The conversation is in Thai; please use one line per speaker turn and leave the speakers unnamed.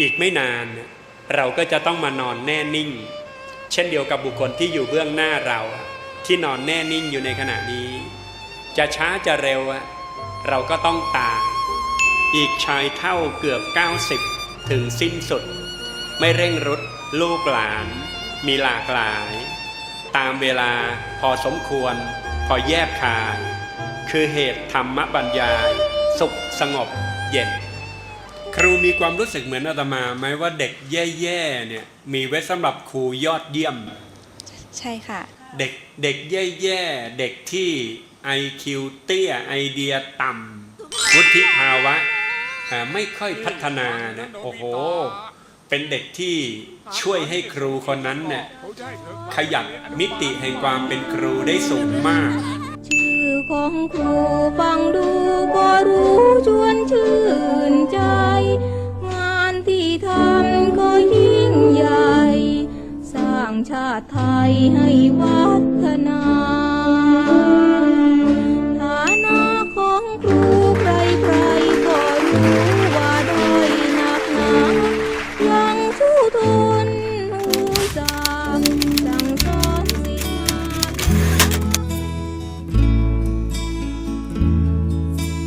อีกไม่นานเนี่ยเราก็จะต้องมานอนแน่นิ่ง เช่นเดียวกับบุคคลที่อยู่เบื้องหน้าเราที่นอนแน่นิ่งอยู่ในขณะนี้ จะช้าจะเร็วเราก็ต้องตายอีกชายเท่าเกือบ 90 ถึงสิ้นสุด ไม่เร่งรุดลูกหลาน มีหลากหลาย ตามเวลาพอสมควร พอแยบคาย คือเหตุธรรมบรรยาย สุขสงบเย็น ครูมีความรู้สึกเหมือนอาตมาไหมว่าเด็กแย่ๆเนี่ยมีไว้สำหรับครูยอดเยี่ยม
ใช่ค่ะ
เด็กเด็กแย่ๆเด็กที่ IQ เตี้ยไอเดียต่ำวุฒิภาวะอ่าไม่ค่อยพัฒนานะโอ้โห เป็นเด็กที่ช่วยให้ครูคนนั้นเนี่ยขยับมิติแห่งความเป็นครูได้สูงมาก
ชื่อของครูฟังดูก็รู้ชวนชื่น ไทยให้วัฒนา